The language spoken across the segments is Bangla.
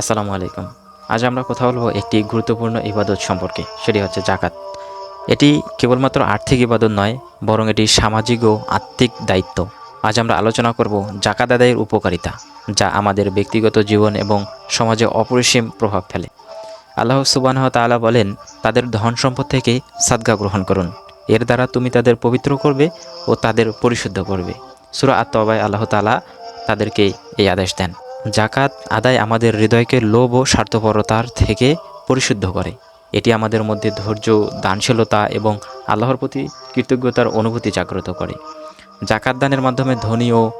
আসসালামু আলাইকুম। আজ আমরা কথা বলব একটি গুরুত্বপূর্ণ ইবাদত সম্পর্কে, সেটি হচ্ছে জাকাত এটি কেবলমাত্র আর্থিক ইবাদত নয়, বরং এটি সামাজিক ও আত্মিক দায়িত্ব। আজ আমরা আলোচনা করব জাকাত আদায়ের উপকারিতা, যা আমাদের ব্যক্তিগত জীবন এবং সমাজে অপরিসীম প্রভাব ফেলে। আল্লাহ সুবাহ তাআলা বলেন, তাদের ধন সম্পদ থেকে সাদগা গ্রহণ করুন। এর দ্বারা তুমি তাদের পবিত্র করবে ও তাদের পরিশুদ্ধ করবে। সুরা আত্মবায় আল্লাহ তালা তাদেরকে এই আদেশ দেন। জাকাত আদায় আমাদের হৃদয়কে লোভ ও স্বার্থপরতার থেকে পরিশুদ্ধ করে। এটি আমাদের মধ্যে ধৈর্য, দানশীলতা এবং আল্লাহর প্রতি কৃতজ্ঞতার অনুভূতি জাগ্রত করে। জাকাত দানের মাধ্যমে ধনী ও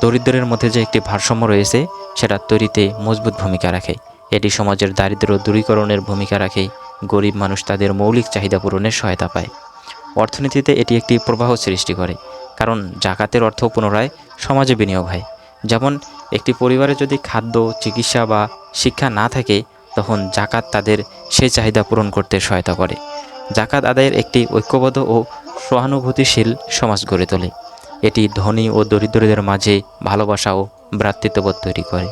দরিদ্রের মধ্যে যে একটি ভারসাম্য রয়েছে, সেটা তৈরিতে মজবুত ভূমিকা রাখে। এটি সমাজের দারিদ্র্য দূরীকরণের ভূমিকা রাখে, গরিব মানুষ তাদের মৌলিক চাহিদা পূরণের সহায়তা পায়। অর্থনীতিতে এটি একটি প্রবাহ সৃষ্টি করে, কারণ জাকাতের অর্থ পুনরায় সমাজে বিনিয়োগ হয়। যেমন একটি পরিবারে যদি খাদ্য, চিকিৎসা বা শিক্ষা না থাকে, তখন জাকাত তাদের সেই চাহিদা পূরণ করতে সহায়তা করে। জাকাত আদায়ের একটি ঐক্যবদ্ধ ও সহানুভূতিশীল সমাজ গড়ে তোলে। এটি ধনী ও দরিদ্রদের মাঝে ভালোবাসা ও ভ্রাতৃত্ববোধ তৈরি করে।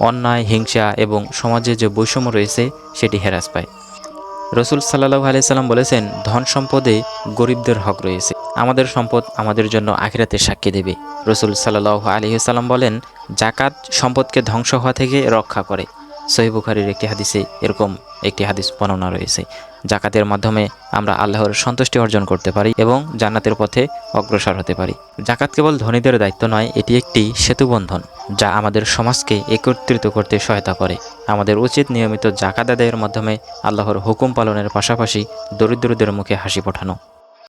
অন্যায়, হিংসা এবং সমাজে যে বৈষম্য রয়েছে, সেটি হ্রাস পায়। রসুল সাল্লাহ আলাইসাল্লাম বলেছেন, ধন সম্পদে গরিবদের হক রয়েছে। আমাদের সম্পদ আমাদের জন্য আখিরাতে সাক্ষী দেবে। রসুল সাল্লাহ আলহিসাল্লাম বলেন জাকাত সম্পদকে ধ্বংস হওয়া থেকে রক্ষা করে। সহি বুখারির একটি হাদিসে এরকম একটি হাদিস বর্ণনা রয়েছে। জাকাতের মাধ্যমে আমরা আল্লাহর সন্তুষ্টি অর্জন করতে পারি এবং জান্নাতের পথে অগ্রসর হতে পারি। জাকাত কেবল ধনীদের দায়িত্ব নয়, এটি একটি সেতুবন্ধন যা আমাদের সমাজকে একত্রিত করতে সহায়তা করে। আমাদের উচিত নিয়মিত জাকাত আদায়ের মাধ্যমে আল্লাহর হুকুম পালনের পাশাপাশি দরিদ্রদের মুখে হাসি ফোটানো।